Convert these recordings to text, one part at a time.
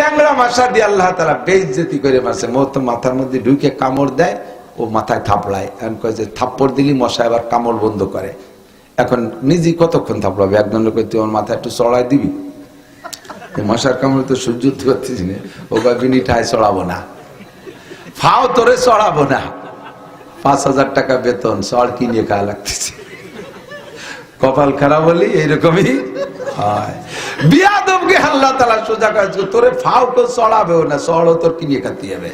ল্যাংড়া মাসা দিয়ে আল্লাহ তালা বেইজ্জতি করে মারছে। মো তো মাথার মধ্যে ঢুকে কামড় দেয়, ও মাথায় থাপড়ায়। এখন কয় যে থাপ্পড় দিলি, মশা এবার কামড় বন্ধ করে। এখন নিজেই কতক্ষণ থাপড়াবে? একজন লোক তুই আমার মাথায় একটু চড়াই দিবি? মশার কামড়ে তো সহ্য করতে পারতেছি না। ও কয় বিনিটায় চড়াবো না। ফাও তোরে চড়াবো না। পাঁচ হাজার টাকা বেতন, চড় কিনে খাওয়া লাগতেছে। কপাল খারাপ বলি এইরকমই হয়। বিয়াদবকে আল্লাহ তালা সোজা কাজ তোরে ফাও কেউ চড়াবেও না, চড়ও তোর কিনে খাতে হবে।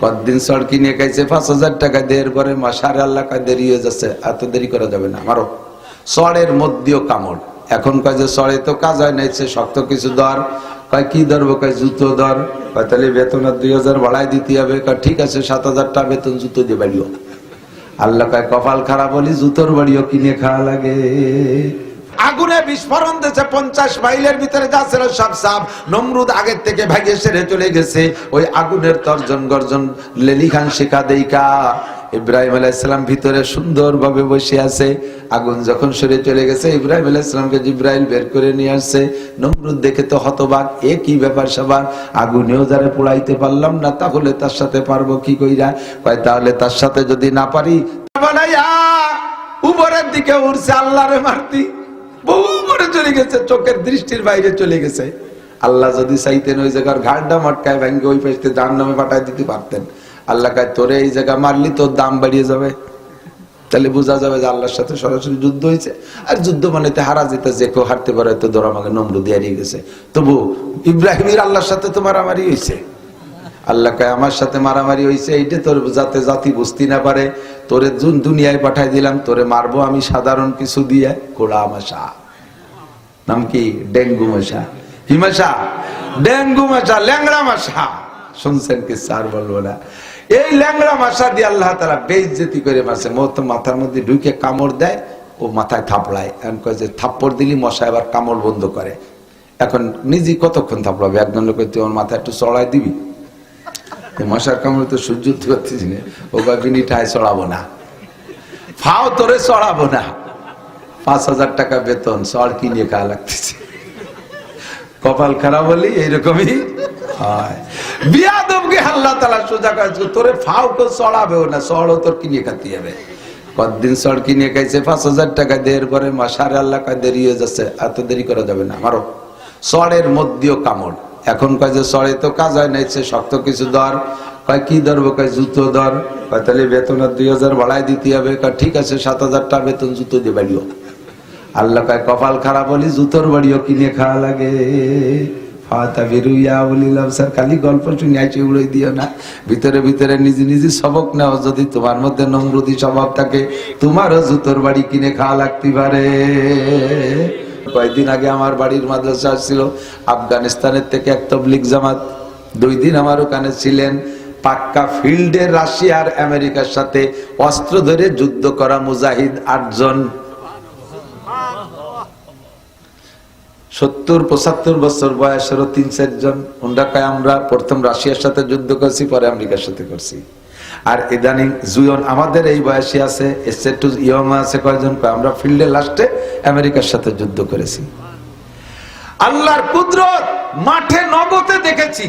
কতদিন চড় কিনে খাইছে? পাঁচ হাজার টাকা দেড় পরে মা, সাড়ে আল্লাহ কাজ দেরি হয়ে যাচ্ছে, এত দেরি করা যাবে না আমারও চড়ের মধ্যেও কামড়। এখন কয় যে চড়ে তো কাজ হয় সে শক্ত কিছু দর কয়, কি ধরবো? কয়, জুতো দর কয়, তাহলে বেতন দুই হাজার বাড়াই দিতে হবে। কয়, ঠিক আছে, সাত হাজার টাকা বেতন জুতো দিয়ে বাড়িও। আল্লাহ কয়, কপাল খারাপ বলি জুতোর বাড়িও কিনে খাওয়া লাগে। আগুনে বিস্ফোরণ দিয়েছে পঞ্চাশ মাইলের ভিতরে যা ছিল সব সাপ। নমরুদ আগের থেকে ভাগে সেরে চলে গেছে। ওই আগুনের তর্জন গর্জন লেলিখান শিখা শেখা দেইকা ইব্রাহিম আলাইসালাম ভিতরে সুন্দরভাবে বসে আছে। আগুন যখন সরে চলে গেছে, ইব্রাহিম আলাইসালামকে জিব্রাইল বের করে নিয়ে আসছে। নমরুদ দেখে তো হতবাক, এ কি ব্যাপার সবার? আগুনেও যারা পোড়াইতে পারলাম না, তাহলে তার সাথে পারব কি কইরা? কয়, তাহলে তার সাথে যদি না পারি উপরের দিকে উঠছে আল্লাহরে মারতি। বহু করে চলে গেছে, চোখের দৃষ্টির বাইরে চলে গেছে। আল্লাহ যদি চাইতেন ওই জায়গার ঘাটটা মটকায় ভেঙ্গে ওই পাশে জান নামে পাঠাই দিতে পারতেন। আল্লাহ কায়, তোরে এই জায়গা মারলি তোর দাম বাড়িয়ে যাবে। তাহলে বোঝা যাবে যে আল্লাহর সাথে সরাসরি যুদ্ধ হয়েছে। আর যুদ্ধ মানে হারা যেতে, যে কেউ হারতে পারে, তো ধর আমাকে নম্র দিয়ে হারিয়ে গেছে। তবু ইব্রাহিমের আল্লাহর সাথে তো মারামারি হয়েছে। আল্লাহ কয়, আমার সাথে মারামারি হয়েছে, এইটা তোর যাতে জাতি বুঝতে না পারে। তোরে জুন দুনিয়ায় পাঠাই দিলাম, তোরে মারবো আমি সাধারণ কিছু দিয়ে। কোড়া মশা। নাম কি? ডেঙ্গু মশা। কি মশা? ডেঙ্গু মশা, ল্যাংড়া মশা। শুনছেন কি স্যার বলব না। এই ল্যাংড়া মাসা দিয়ে আল্লাহ তারা বেইজ্জতি করে মারছে। মো তো মাথার মধ্যে ঢুকে কামড় দেয়, ও মাথায় থাপড়ায়। এখন কয় যে থাপ্পড় দিলি, মশা এবার কামড় বন্ধ করে। এখন নিজে কতক্ষণ থাপড়াবে? একজন লোক তুই আমার মাথায় একটু চড়াই দিবি? মশার কামড়ে তো সহ্য করতে পারতেছি না। ও কয় বিনিটায় চড়াবো না। ফাও তোরে চড়াবো না। পাঁচ হাজার টাকা বেতন, চড় কিনে খাওয়া লাগতেছে। কপাল খারাপ বলি এইরকমই বিয়াদবকে আল্লাহ তালা সোজা কাজ তোরে ফাও কেউ চড়াবেও না, চড়ও তোর কিনে খাতে হবে। কতদিন চড় কিনে খাইছে? পাঁচ হাজার টাকা দেড় পরে মা সাড়ে আল্লাহ কাজ দেরি হয়ে যাচ্ছে এত দেরি করা যাবে না আমারও চড়ের মধ্যেও কামড়। এখন কয় যে চড়ে তো কাজ হয় নাই সে শক্ত কিছু দর কয় কি ধরবো? কয় জুতো দর কয় তাহলে বেতন দুই হাজার বাড়াই দিতে হবে। কয় ঠিক আছে, সাত হাজার টাকা বেতন জুতো দিয়ে বাড়িও। আল্লাহ কয়, কপাল খারাপ বলি জুতোর বাড়িও কিনে খাওয়া লাগে। খালি গল্প শুনে আইসে উড়াই দিও না। ভিতরে ভিতরে নিজে নিজে সবক নাও, যদি তোমার মধ্যে নম্রতি স্বভাব থাকে, তোমারও জুতোর বাড়ি কিনে খাওয়া লাগতে পারে। কয়েকদিন আগে আমার বাড়ির মাদ্রাসা আসছিল, আফগানিস্তানের থেকে এক তবলিক জামাত। দুই দিন আমার ওখানে ছিলেন। পাক্কা ফিল্ডে রাশিয়ার আমেরিকার সাথে অস্ত্র ধরে যুদ্ধ করা মুজাহিদ আটজন। সত্তর, পঁচাত্তর বছর বয়সের তিন চারজন ওনরা আমরা প্রথম রাশিয়ার সাথে যুদ্ধ করছি, পরে আমেরিকার সাথে করছি। আর ইদানিং জুয়ন আমাদের এই বয়সে আছে আছে কয়জন, কয় আমরা ফিল্ডে লাস্টে আমেরিকার সাথে যুদ্ধ করেছি। আল্লাহর কুদরত মাঠে নগতে দেখেছি।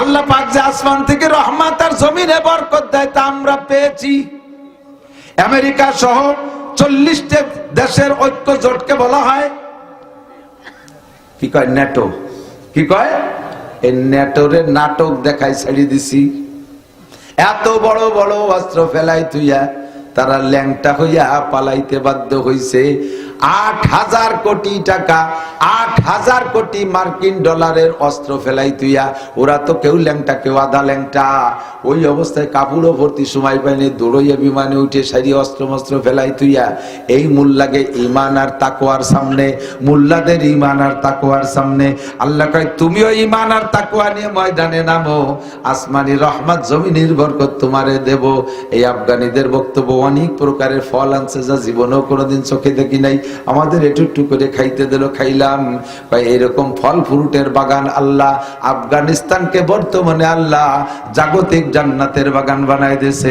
আল্লাহ পাক যে আসমান থেকে রহমাত আর জমিনে বরকত দেয় তা আমরা পেয়েছি। আমেরিকা সহ চল্লিশটা দেশের ঐক্য জোটকে বলা হয়। কি কয় ন্যাটো কি কয়? এই ন্যাটোরে নাটক দেখাই ছেড়ে দিছি। এত বড় বড় অস্ত্র ফেলাই তুইয়া তারা ল্যাংটা হইয়া পালাইতে বাধ্য হইছে। আট হাজার কোটি টাকা, আট হাজার কোটি মার্কিন ডলারের অস্ত্র ফেলাই তুইয়া, ওরা তো কেউ ল্যাংটা, কেউ আধা ল্যাংটা। ওই অবস্থায় কাপড়ও ভর্তি সময় পাইনি দৌড়ইয়া বিমানে উঠে সারি অস্ত্র মস্ত্র ফেলাই তুইয়া। এই মূল লাগে ইমান আর তাকোয়ার সামনে, মুল্লাদের ইমান আর তাকোয়ার সামনে। আল্লাহ কয়, তুমিও ইমান আর তাকোয়া নিয়ে ময়দানে নামো, আসমানি রহমত নির্ভর কর তোমারে দেব। এই আফগানিদের বক্তব্য অনেক প্রকারের ফল আনছে যা জীবনেও কোনোদিন চোখে দেখি নাই। আমাদের একটু একটু করে খাইতে দিল, খাইলাম। এরকম ফল ফ্রুটের বাগান আল্লাহ, আফগানিস্তানকে বর্তমানে আল্লাহ জাগতিক জান্নাতের বাগান বানাই দিয়েছে।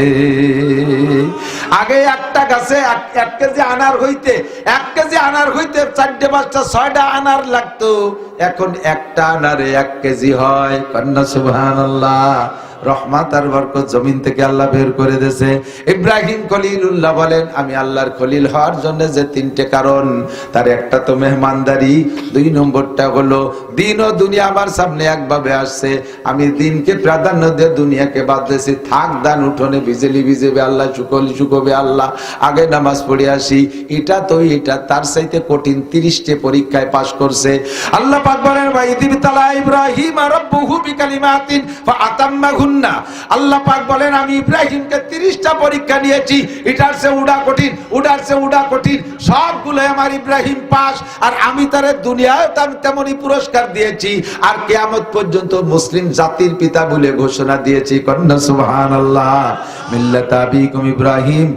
আগে একটা গাছে এক- কেজি আনার হইতে, এক কেজি আনার হইতে চারটে, পাঁচটা, ছয়টা আনার লাগতো। এখন একটা আনারে এক কেজি হয়। কন্যা সুবহান রহমাত আর বরকত জমিন থেকে আল্লাহ বের করে দিয়েছে। ইব্রাহিম খলিলুল্লাহ বলেন, আমি আল্লাহর খলিল হওয়ার জন্য যে তিনটে কারণ, তার একটা তো মেহমানদারি, দুই নম্বরটা হলো দিন ও দুনিয়া আমার সামনে একভাবে আসছে। আমি দিনকে প্রাধান্য দিয়ে দুনিয়াকে বাদ দিয়েছি। থাক, দান, উঠোনে বিজেলি বিজেবে আল্লাহ শুকলি শুকবে আল্লাহ। আগে নামাজ পড়ে আসি। এটা তো এটা, তার চাইতে কঠিন তিরিশটে পরীক্ষায় পাশ করছে। আল্লাহ পাক বলেন ভাই ইব্রাহিম রব্বুহু বিকালিমাতিন ফাআতাম্মাহুন্না আল্লাহ পাক বলেন, আমি ইব্রাহিমকে 30টা পরীক্ষা নিয়েছি। এটার সে উড়া কঠিন, উড়ার সে উড়া কঠিন। আমার ইব্রাহিম পাস, আর আমি তার দুনিয়ায় তেমনই পুরস্কার দিয়েছি। আর কিয়ামত পর্যন্ত মুসলিম জাতির পিতা বলে ঘোষণা দিয়েছি, কন্যা মিল্লাত আবিকুম ইব্রাহিম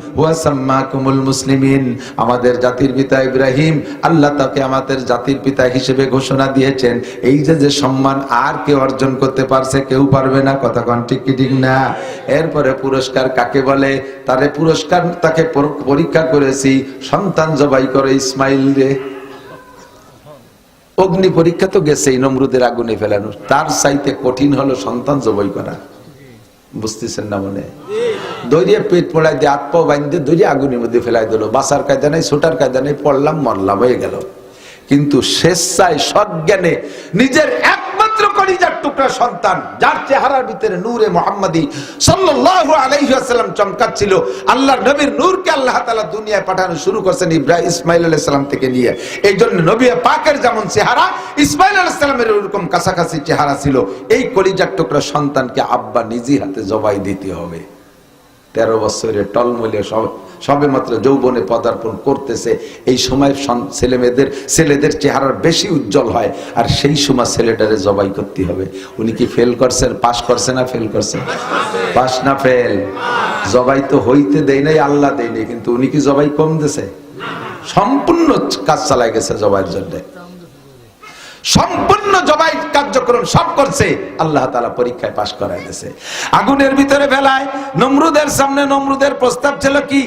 আমাদের জাতির পিতা ইব্রাহিম, আল্লাহ তাকে আমাদের জাতির পিতা হিসেবে ঘোষণা দিয়েছেন। এই যে যে সম্মান আর কেউ অর্জন করতে পারছে, কেউ পারবে না, কথা ঠিক কি ঠিক না? এরপরে পুরস্কার কাকে বলে? তারে পুরস্কার, তাকে পরীক্ষা করেছি। সন্তান জবাই করে ইসমাইল রে। অগ্নি পরীক্ষা তো গেছেই, নমরুদের আগুনে ফেলানো তার চাইতে কঠিন হলো সন্তান জবাই করা। বুঝতেছেন না মনে? দৈরিয়ে পেট পড়াই দিয়ে আত্মা বাইন্দে দৈরিয়ে আগুনের মধ্যে ফেলাই দিল। বাসার কায়দা নেই, ছোটার কায়দা নেই, পড়লাম, মরলাম, হয়ে গেল। কিন্তু স্বেচ্ছায় সজ্ঞানে নিজের কলিজার টুকরা সন্তান, যার চেহারার ভিতরে নূরে মোহাম্মদী সাল্লাল্লাহু আলাইহি চমকাচ্ছিল। আল্লাহর নবীর নূরকে আল্লাহ তাআলা দুনিয়ায় পাঠানো শুরু করছেন ইব্রাহিম ইসমাইল আলাইহিস থেকে নিয়ে। এই জন্য নবী পাকের যেমন চেহারা, ইসমাইল আলাইহিস ওরকম কাছাকাছি চেহারা ছিল। এই কলিজার টুকরা সন্তানকে আব্বা নিজে হাতে জবাই দিতে হবে। তেরো বছরের টলমলে সব সবে মাত্র যৌবনে পদার্পণ করতেছে। এই সময় ছেলে মেয়েদের ছেলেদের চেহারার বেশি উজ্জ্বল হয়, আর সেই সময় ছেলেটারে জবাই করতে হবে। উনি কি ফেল করছেন? পাশ করছে না ফেল করছে? পাশ না ফেল জবাই তো হইতে দেয় নাই, আল্লাহ দেয় নাই, কিন্তু উনি কি জবাই কম দিছে? সম্পূর্ণ কাজ চালাই গেছে জবাইয়ের জন্য। সম্পূর্ণ জবাই কার্যক্রম সব করছে, আল্লাহ তালা পরীক্ষায় পাশ করাই দিয়েছে। আগুনের ভিতরে ফেলায়, নমরুদের সামনে নমরুদের প্রস্তাব ছিল কি?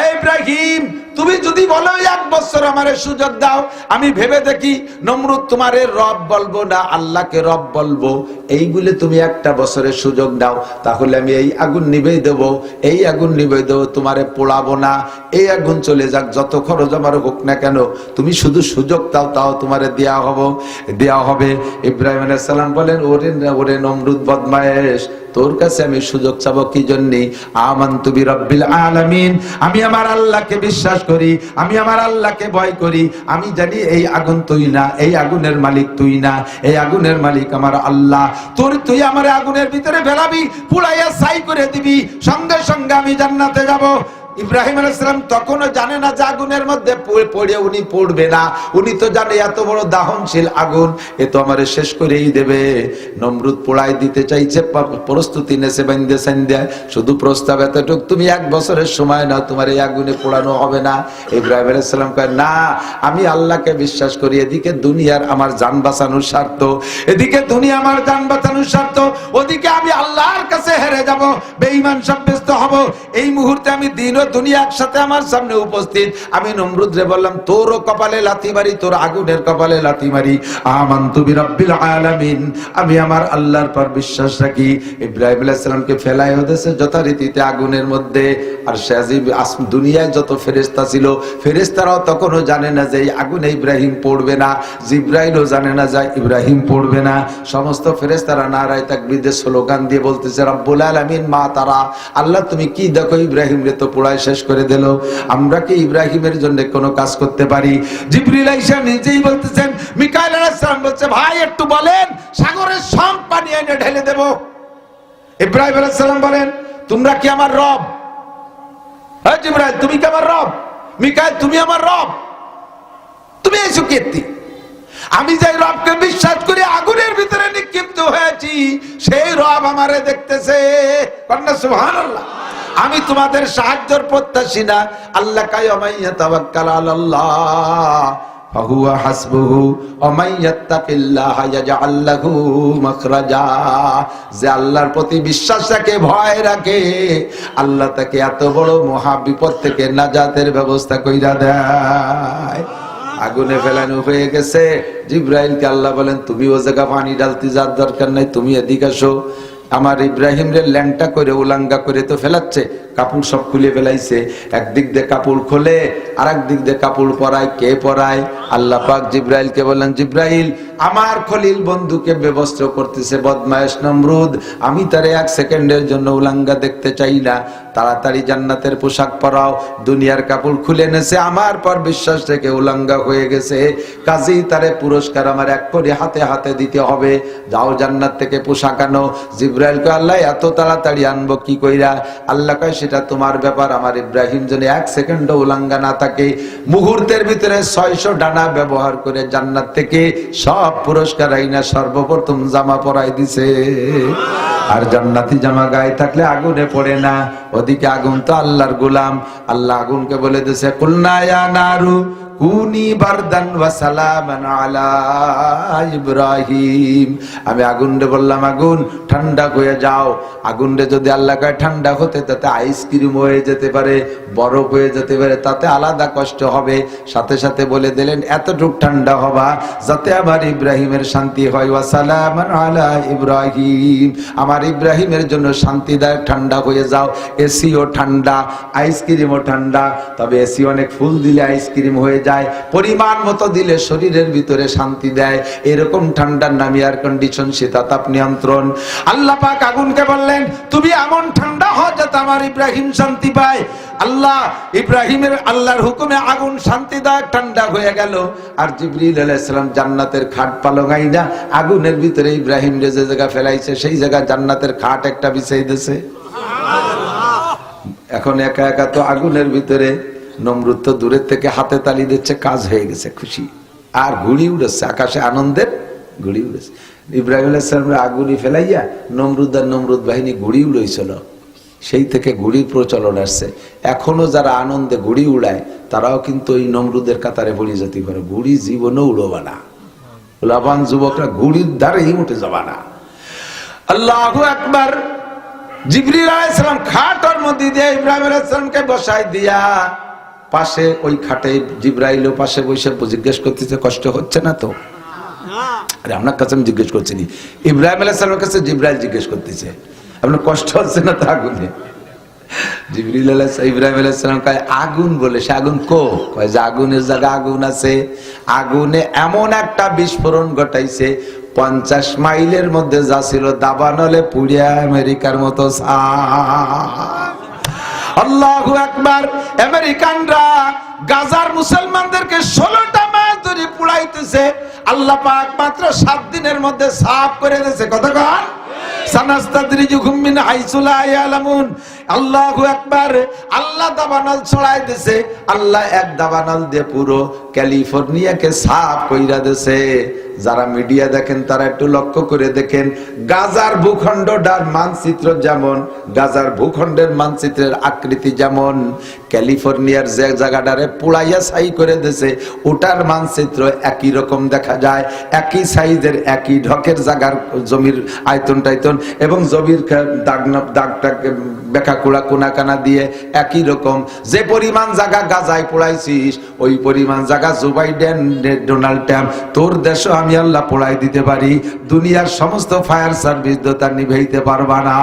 "এই ইব্রাহিম, তুমি যদি বলো এক বছর আমারে সুযোগ দাও, আমি ভেবে দেখি নমরুদ তোমারে রব বলব না, আল্লাহকে রব বলব। এই বলে তুমি একটা বছরের সুযোগ দাও, তাহলে আমি এই আগুন নিবেই দেব। এই আগুন নিবে দেব, তোমারে পোড়াবো না। এই আগুন চলে যাক, যত খরচ আমার হোক না কেন, তুমি শুধু সুযোগ দাও, তাও তোমারে দেওয়া হব। দেওয়া হবে। ইব্রাহিম আলাইহিস সালাম বলেন, ওরে ওরে নমরুদ বদমায়েশ তোর কাছে আমি সুযোগ চাবো কি জন্যে? আমান্তু বিরাব্বিল আলামিন। আমি আমার আল্লাহকে বিশ্বাস করি, আমি আমার আল্লাহকে ভয় করি। আমি জানি এই আগুন তুই না, এই আগুনের মালিক তুই না, এই আগুনের মালিক আমার আল্লাহ। তোর তুই আমার আগুনের ভিতরে ফেলাবি, পুড়াইয়া সাই করে দিবি। সঙ্গে সঙ্গে আমি জান্নাতে যাব। ইব্রাহিম আলাইসালাম তখনও জানে না যে আগুনের মধ্যে পড়ে- উনি পড়বে না। উনি তো জানে এত বড় দাহনশীল আগুন, এ তো আমার শেষ করেই দেবে। নমরুদ পোড়াই দিতে চাইছে প্রস্তুতি নেছে বান্ধে সান্ধে শুধু প্রস্তাব এতটুক, তুমি এক বছরের সময় না তোমার এই আগুনে পোড়ানো হবে না। ইব্রাহিম আলাইসালাম কয়, না, আমি আল্লাহকে বিশ্বাস করি, এদিকে দুনিয়ার আমার যান বাঁচানোর স্বার্থ, এদিকে দুনিয়া আমার যান বাঁচানোর স্বার্থ, ওদিকে আমি আল্লাহর কাছে হেরে যাব, বেঈমান সাব্যস্ত হব। এই মুহূর্তে আমি দিন ও দুনিয়া একসাথে আমার সামনে উপস্থিত। আমি নমরুদরে বললাম, তোরও কপালে লাথি মারি, তোর আগুনের কপালে লাথি মারি। আমান্তু বিরাব্বিল আলামিন। আমি আমার আল্লাহর পর বিশ্বাস রাখি। ইব্রাহিম আলাইহিস সালামকে ফেলাই হতেছে যথারীতিতে আগুনের মধ্যে। আর সাজিব দুনিয়ায় যত ফেরেশতা ছিল, ফেরেশতারাও তখনও জানে না যে আগুনে ইব্রাহিম পড়বে না। জিব্রাইলও জানে না যে ইব্রাহিম পড়বে না। সমস্ত ফেরেশতারা নারায় তাকবীরে স্লোগান দিয়ে বলতেছে, রব্বুল আলামিন, মা তারা। আল্লাহ, তুমি কি দেখো ইব্রাহিম রে তো পোড়ায় শেষ করে দিল। আমরা কি ইব্রাহিমের জন্য কোনো কাজ করতে পারি? জিবরিল আইসা নিজেই বলতেছেন, মিকাইল আলাইহিস সালাম বলছে, ভাই, একটু বলেন, সাগরের সব পানি এনে ঢেলে দেব। ইব্রাহিম আলাইহিস সালাম বলেন, তোমরা কি আমার রব? হ্যাঁ জিব্রাইল, তুমি কি আমার রব? মিকাইল, তুমি আমার রব। তুমি এসো কীর্তি আমি যে রবকে বিশ্বাস করি, আগুনের ভিতরে নিক্ষিপ্ত হয়েছি, সেই রব আমারে দেখতেছে। কন্যা সুবহানাল্লাহ। আমি তোমাদের সাহায্যের প্রত্যাশী না। আল্লাহ কাই অমাইয়া তাওয়াক্কাল আলাল্লাহ। ফাহুয়া হাসবুহু। ওমান ইয়াত্তাকিল্লাহ ইয়াজআল মাখরাজা। যে আল্লাহর প্রতি বিশ্বাস রাখে, ভয় রাখে, আল্লাহ তাকে এত বড় মহা বিপদ থেকে নাজাতের ব্যবস্থা কইরা দেয়। আগুনে ফেলানো হয়ে গেছে। জিব্রাইলকে আল্লাহ বলেন, তুমি ও জায়গা পানি ডালতে যার দরকার নাই, তুমি এদিকে আসো। আমার ইব্রাহিম রে ল্যাংটা করে উলাঙ্গা করে তো ফেলাচ্ছে। কাপড় সব খুলে ফেলাইছে। একদিক দিয়ে কাপড় খোলে আর একদিক দিয়ে কাপড় পরায়। কে পরায়? আল্লাহ পাক জিব্রাইলকে বললেন, জিব্রাইল, আমার খলিল বন্ধুকে ব্যবস্থ করতেছে বদমায়েশ নমরুদ। আমি তারে এক সেকেন্ডের জন্য উলাঙ্গা দেখতে চাই না। তাড়াতাড়ি জান্নাতের পোশাক পরাও। দুনিয়ার কাপড় খুলে এনেছে। আমার পর বিশ্বাস থেকে উলাঙ্গা হয়ে গেছে। কাজেই তারে পুরস্কার আমার এক করে হাতে হাতে দিতে হবে। যাও জান্নাত থেকে পোশাক আনো। জিব্রাইলকে আল্লাহ, এত তাড়াতাড়ি আনব কি কইরা? আল্লাহ কয় সেটা তোমার ব্যাপার। আমার ইব্রাহিম যেন এক সেকেন্ড উলাঙ্গা না থাকে, মুহূর্তের ভিতরে ছয়শো ডানা ব্যবহার করে জান্নাত থেকে সব পুরস্কার আইনা সর্বপ্রথম জামা পরাই দিছে। আর জান্নাতি জামা গায়ে থাকলে আগুনে পড়ে না। ওদিকে আগুন তো আল্লাহর গোলাম। আল্লাহ আগুনকে বলে দিছে কুলনায়া নারু কুনি বারদান ইব্রাহিম। আমি আগুনরে বললাম, আগুন, ঠান্ডা হয়ে যাও। আগুনরে যদি আল্লাহ কয়, ঠান্ডা হতে তাতে আইসক্রিম হয়ে যেতে পারে, বরফ হয়ে যেতে পারে, তাতে আলাদা কষ্ট হবে। সাথে সাথে বলে দিলেন, এতটুক ঠান্ডা হবা যাতে আমার ইব্রাহিমের শান্তি হয়। ওয়া সালামান আলা ইব্রাহিম। আমার ইব্রাহিমের জন্য শান্তিদায়ক ঠান্ডা হয়ে যাও। এসিও ঠান্ডা আইসক্রিমও ঠান্ডা। তবে এসি অনেক ফুল দিলে আইসক্রিম হয়ে যায়, পরিমাণ মতো দিলে শরীরের ভিতরে শান্তি দেয়। এরকম ঠান্ডার নাম এয়ার কন্ডিশন শীতাতাপ নিয়ন্ত্রণ। আল্লাহ পাক আগুনকে বললেন, তুমি এমন ঠান্ডা হও যাতে আমার ইব্রাহিম শান্তি পায়। আল্লাহ ইব্রাহিমের আল্লাহর হুকুমে আগুন শান্তিদায়ক ঠান্ডা হয়ে গেল। আর জিবরিল আলাইহিসসালাম জান্নাতের খাট পালঙাই না আগুনের ভিতরে ইব্রাহিম যে জায়গা ফেলাইছে, সেই জায়গা জান্নাতের খাট একটা বিছাই দিয়েছে এখন একা একা তো আগুনের ভিতরে নমরুদ তো দূরের থেকে হাতে তালি দিচ্ছে, কাজ হয়ে গেছে, খুশি। আর ঘুড়ি উড়েছে, আকাশে আনন্দের ঘুড়ি উড়েছে। ইব্রাহিম আলাইসালামের আগুনি ফেলাইয়া নমরুদ আর নমরুদ বাহিনী ঘুড়ি উড়েছিল সেই থেকে ঘুড়ির প্রচলন আসছে। এখনও যারা আনন্দে ঘুড়ি উড়ায়, তারাও কিন্তু ওই নমরুদের কাতারে পড়ে যেতে পারে ঘুড়ি জীবনেও উড়োবা না। লাভান যুবকরা ঘুড়ির দ্বারাই উঠে যাবা না। আল্লাহ একবার জিবরিল আলাইহিসসালাম খাটের মধ্যে দিয়ে ইব্রাহিম আলাইহিসসালামকে বসাই দিয়া পাশে ওই খাটে জিব্রাইলও পাশে বসে জিজ্ঞেস করতেছে, কষ্ট হচ্ছে না তো? আরে আপনার কাছে আমি জিজ্ঞেস করছি নি। ইব্রাহিম আলাইহিসসালামের কাছে জিব্রাইল জিজ্ঞেস করতেছে। আপনার কষ্ট হচ্ছে না তো আগুনে? জিবরিল ইব্রাহিম আলাইহিস কয়, আগুন বলে, সে আগুন কো? কয়, যে আগুনের জায়গা আগুন আছে, আগুনে এমন একটা বিস্ফোরণ ঘটাইছে, পঞ্চাশ মাইলের মধ্যে যা ছিল দাবানলে পুড়িয়া আমেরিকার মতো আল্লাহু আকবার। আমেরিকানরা গাজার মুসলমানদেরকে ষোলোটা মাস ধরে পুড়াইতেছে। আল্লাহ পাক মাত্র সাত দিনের মধ্যে সাফ করে দিয়েছে। কতক্ষণ আল্লাহ দাবানল ছড়াই দিছে। আল্লাহ এক দাবানল দিয়ে পুরো ক্যালিফোর্নিয়াকে সাফ কইরা দিছে। যারা মিডিয়া দেখেন, তারা একটু লক্ষ্য করে দেখেন, গাজার ভূখণ্ডটার মানচিত্র যেমন, গাজার ভূখণ্ডের মানচিত্রের আকৃতি যেমন, ক্যালিফোর্নিয়ার যে জায়গাটারে পুড়াইয়া ছাই করে দিছে, ওটার মানচিত্র একই রকম দেখা যায়, একই সাইজের, একই ঢকের জায়গার জমির আয়তন টাইতন এবং জমির দাগ দাগটাক বেকা কুড়া কোনা কানা দিয়ে একই রকম। যে পরিমাণ জায়গা গাজায় পোড়াইছিস, ওই পরিমাণ জায়গা জো বাইডেন ডোনাল্ড ট্রাম্প, তোর দেশও আমি আল্লাহ পোড়াই দিতে পারি। দুনিয়ার সমস্ত ফায়ার সার্ভিস দোতা নিভাইতে পারবা না।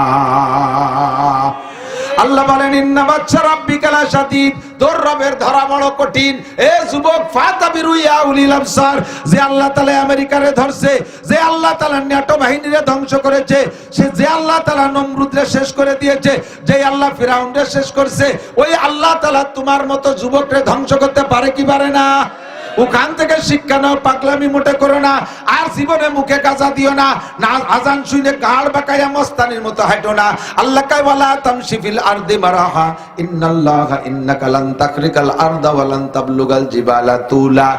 আল্লাহ বলেন, ইন্না বাচ্চা রাব্বিকালা শাদীদ। তোর রবের ধরা বড় কঠিন। এ যুবক, ফাতাবিরু ইয়া উলিল আবসার। যে আল্লাহ তাআলা আমেরিকারে ধরছে, যে আল্লাহ তাআলা ন্যাটো বাহিনীরে ধ্বংস করেছে, সে যে আল্লাহ তাআলা নমরুদরে শেষ করে দিয়েছে যে আল্লাহ ফিরাউনরে শেষ করছে, ওই আল্লাহ তাআলা তোমার মতো যুবকরে ধ্বংস করতে পারে কি পারে না? ওখান থেকে শিক্ষা নাও, পাগলামি মোটে করো না, আর জীবনে মুখে গাজা দিও না না, আজান শুনে গাড় বাঁকাইয়া মস্তানির মতো হাঁটো না। আল্লাহ কালা তাম শিফিল তামশিফিল আরদি মারাহা, ইন্নাল্লাহা ইন্নাকা লান তাখরিকাল আরদা ওয়া তাবলুগাল জিবালা তুলা।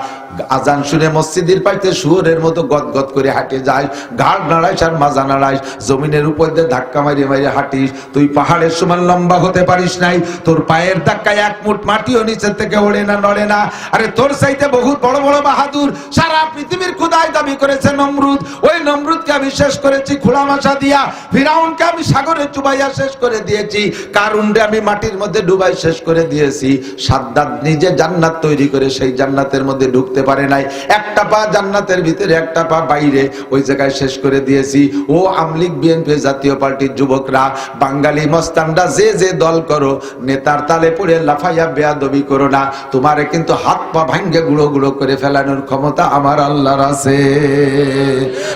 আজান শুনে মসজিদের পাশে শুয়োরের মতো গদগদ করে হাঁটে যায়। ঘাড় নাড়াইস আর মাজা নাড়াইস। জমিনের উপর দিয়ে ধাক্কা মারিয়ে মারিয়ে হাঁটিস। তুই পাহাড়ের সমান লম্বা হতে পারিস নাই। তোর পায়ের ধাক্কায় এক মুঠ মাটিও নিচের থেকে ওড়ে না, নড়ে না। আরে তোর চাইতে বহুত বড় বড় বাহাদুর। সারা পৃথিবীর খুদাই দাবি করেছে নমরুদ। ওই নমরুদকে আমি শেষ করেছি খোলা মাসা দিয়া। ফিরাউনকে আমি সাগরে চুবাইয়া শেষ করে দিয়েছি। কারুনরে আমি মাটির মধ্যে ডুবাই শেষ করে দিয়েছি। সাদ্দাত নিজে জান্নাত তৈরি করে সেই জান্নাতের মধ্যে ঢুকতে পারে নাই। একটা পা জান্নাতের ভিতরে, একটা পা বাইরে। ওই জায়গায় শেষ করে দিয়েছি। ও আমলিক বিএনপি জাতীয় পার্টির যুবকরা, বাঙালি মস্তানরা, যে যে দল করো, নেতার তালে পড়ে লাফাইয়া বেয়াদবি করো না। তোমারে কিন্তু হাত পা ভাঙ্গে গুঁড়ো গুঁড়ো করে ফেলানোর ক্ষমতা আমার আল্লাহর আছে।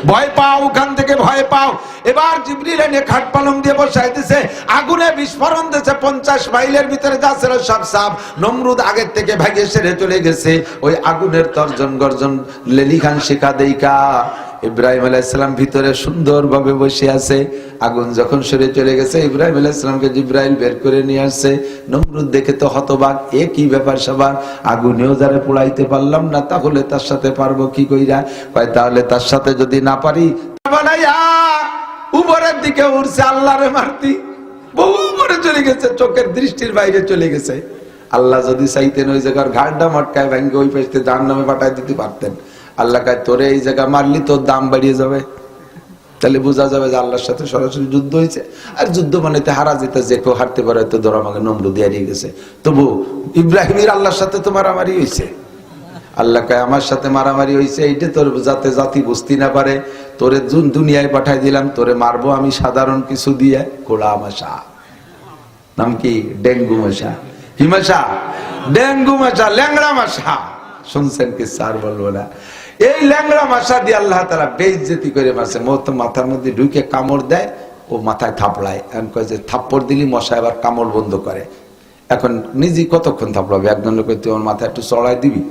ভয় পাও, ওখান থেকে ভয় পাও। এবার জিবরিল এনে খাট পালং দিয়ে বসাই দিছে। আগুনে বিস্ফোরণ দিছে পঞ্চাশ মাইলের ভিতরে যা ছিল সব সাপ। নমরুদ আগের থেকে ভাগে সেরে চলে গেছে। ওই আগুনের তর্জন গর্জন লেলি খান শেখা দেইকা ইব্রাহিম আলাইসালাম ভিতরে সুন্দরভাবে বসে আছে। আগুন যখন সরে চলে গেছে, ইব্রাহিম আলাইসালামকে জিব্রাইল বের করে নিয়ে আসছে। নমরুদ দেখে তো হতবাক, এ কি ব্যাপার সবার? আগুনেও যারা পোড়াইতে পারলাম না, তাহলে তার সাথে পারব কি কইরা? তাহলে তার সাথে যদি না পারি বানাইয়া উপরের দিকে উঠছে আল্লাহরে মারতি। বহু উপরে চলে গেছে, চোখের দৃষ্টির বাইরে চলে গেছে। আল্লাহ যদি চাইতেন ওই জায়গার ঘাটটা মটকায় ভেঙ্গে ওই পাশে যার নামে পাঠাই দিতে পারতেন। আল্লাহ কায়, তোরে এই জায়গা মারলি তোর দাম বাড়িয়ে যাবে। তাহলে বোঝা যাবে যে আল্লাহর সাথে সরাসরি যুদ্ধ হয়েছে। আর যুদ্ধ মানে তো হারা যেতে, যে কেউ হারতে পারে, তো ধর আমাকে নম্র দিয়ে গেছে। তবু ইব্রাহিমের আল্লাহর সাথে তো মারামারি হয়েছে। আল্লাহ কয়, আমার সাথে মারামারি হয়েছে এইটা তোর যাতে জাতি বুঝতে না পারে। তোরে দুনিয়ায় পাঠাই দিলাম, তোরে মারবো আমি সাধারণ কিছু দিয়ে। কোড়া মশা। নাম কি? ডেঙ্গু মশা। কি মশা? ডেঙ্গু মশা, ল্যাংড়া মশা। শুনছেন কি স্যার বলব না। এই ল্যাংড়া মশা দিয়ে আল্লাহ তারা বেইজ্জতি করে মারছে। মত মাথার মধ্যে ঢুকে কামড় দেয়, ও মাথায় থাপড়ায়। এখন কয় যে থাপ্পড় দিলি, মশা এবার কামড় বন্ধ করে। এখন নিজে কতক্ষণ থাপড়াবে? একজন লোক তুই ওর মাথায় একটু চড়াই দিবি?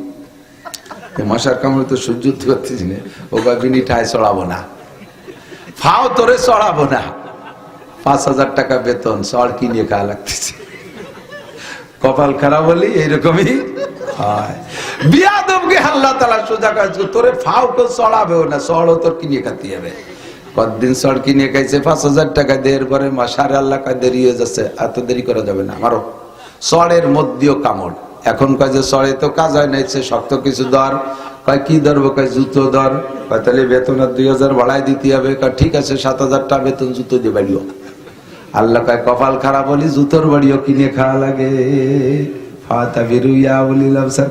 মশার কামড়ে তো সহ্য করতে পারতেছি না। ও কয়েকদিনই ঠায় চড়াবো না। ফাও তোরে চড়াবো না। পাঁচ হাজার টাকা বেতন, চড় কিনে খাওয়া লাগতেছে। কপাল খারাপ হলি এইরকমই তালা সোজা কাজ তোরে চড়াবেও না তোর কিনে খাতে হবে। কতদিন কিনে খাইছে? পাঁচ হাজার টাকা পরে আল্লাহ যাচ্ছে এত দেরি করা যাবে না। আমারও চড়ের মধ্যেও কামড়। এখন কয় যে চড়ে তো কাজ হয় না সে শক্ত কিছু দর কয়, কি ধরবো? কয়, জুতো দর কয়, তাহলে বেতন দুই হাজার বাড়াই দিতে হবে। কয়, ঠিক আছে, সাত হাজার টাকা বেতন জুতো দিয়ে বাড়িও। আল্লাহ কয়, কপাল খারাপ হলি জুতোর বাড়িও কিনে খাওয়া লাগে।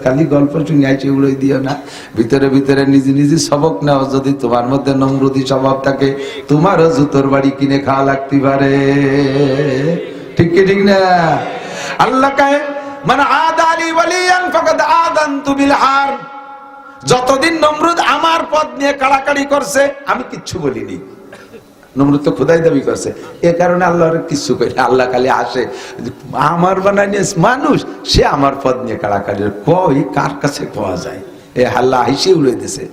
খালি গল্প শুনে আইসে উড়াই দিও না। ভিতরে ভিতরে নিজে নিজে সবক নাও, যদি তোমার মধ্যে নম্রতি স্বভাব থাকে, তোমারও জুতোর বাড়ি কিনে খাওয়া লাগতে পারে। ঠিক কি, ঠিক না? আল্লাহ কায় মানে যতদিন নমরুদ আমার পদ নিয়ে কাড়াকাড়ি করছে, আমি কিচ্ছু বলিনি। নমরুদ তো খোদাই দাবি করছে। এ কারণে আল্লাহর কই না। আল্লাহ খালি আসে। আমার বানাই নিয়ে মানুষ, সে আমার পদ নিয়ে কাড়াকাড়ি কই, কার কাছে পাওয়া যায়? এ আল্লাহ হাসি উড়ে দিছে।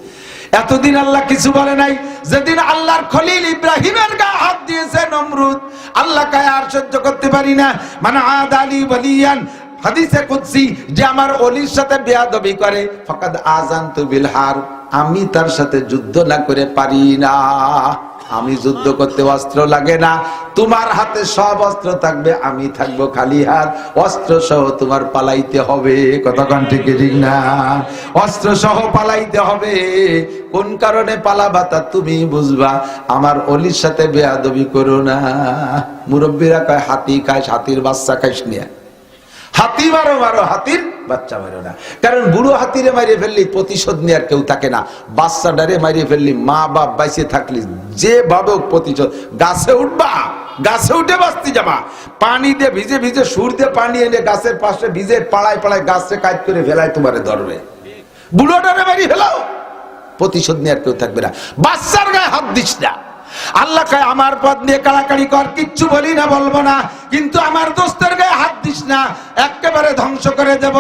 এতদিন আল্লাহ কিছু বলে নাই। যেদিন আল্লাহর খলিল ইব্রাহিমের গা হাত দিয়েছে নমরুদ, আল্লাহ কায় আর সহ্য করতে পারি না। মানে আদ বলিয়ান হাদিসে কুদসি যে আমার অলির সাথে বেয়াদবি করে, ফাকাদ আজান বিল হার আমি তার সাথে যুদ্ধ না করে পারি না। আমি যুদ্ধ করতে অস্ত্র লাগে না। তোমার হাতে সব অস্ত্র থাকবে, আমি থাকব খালি হাত। অস্ত্র সহ তোমার পালাইতে হবে। কতক্ষণ ঠিক ঠিক না? অস্ত্র সহ পালাইতে হবে। কোন কারণে পালাবা তা তুমি বুঝবা। আমার অলির সাথে বেয়াদবি করো না। মুরব্বীরা কয়, হাতি খাইস, হাতির বাচ্চা খাইস নিয়ে হাতি মারো মারো, হাতির বাচ্চা মারো না। কারণ বুড়ো হাতিরে মারিয়ে ফেললি প্রতিশোধ নেওয়ার কেউ থাকে না। বাচ্চাটারে মারিয়ে ফেললি মা বাপ বাইসে থাকলি যে ভাবে প্রতিশোধ। গাছে উঠবা, গাছে উঠে বাঁচতে যাবা। পানি দিয়ে ভিজে ভিজে সুর দিয়ে পানি এনে গাছের পাশে ভিজে পাড়ায় পাড়ায় গাছে কাজ করে ফেলায় তোমারে ধরবে। বুড়োটারে মারিয়ে ফেলাও প্রতিশোধ নেওয়ার কেউ থাকবে না। বাচ্চার গায়ে হাত দিস না। আল্লাহ কয়, আমার পদ নিয়ে কাড়াকাড়ি কর, কিচ্ছু বলি না, বলব না। কিন্তু আমার দোস্তের গায়ে হাত দিস না, একেবারে ধ্বংস করে দেব।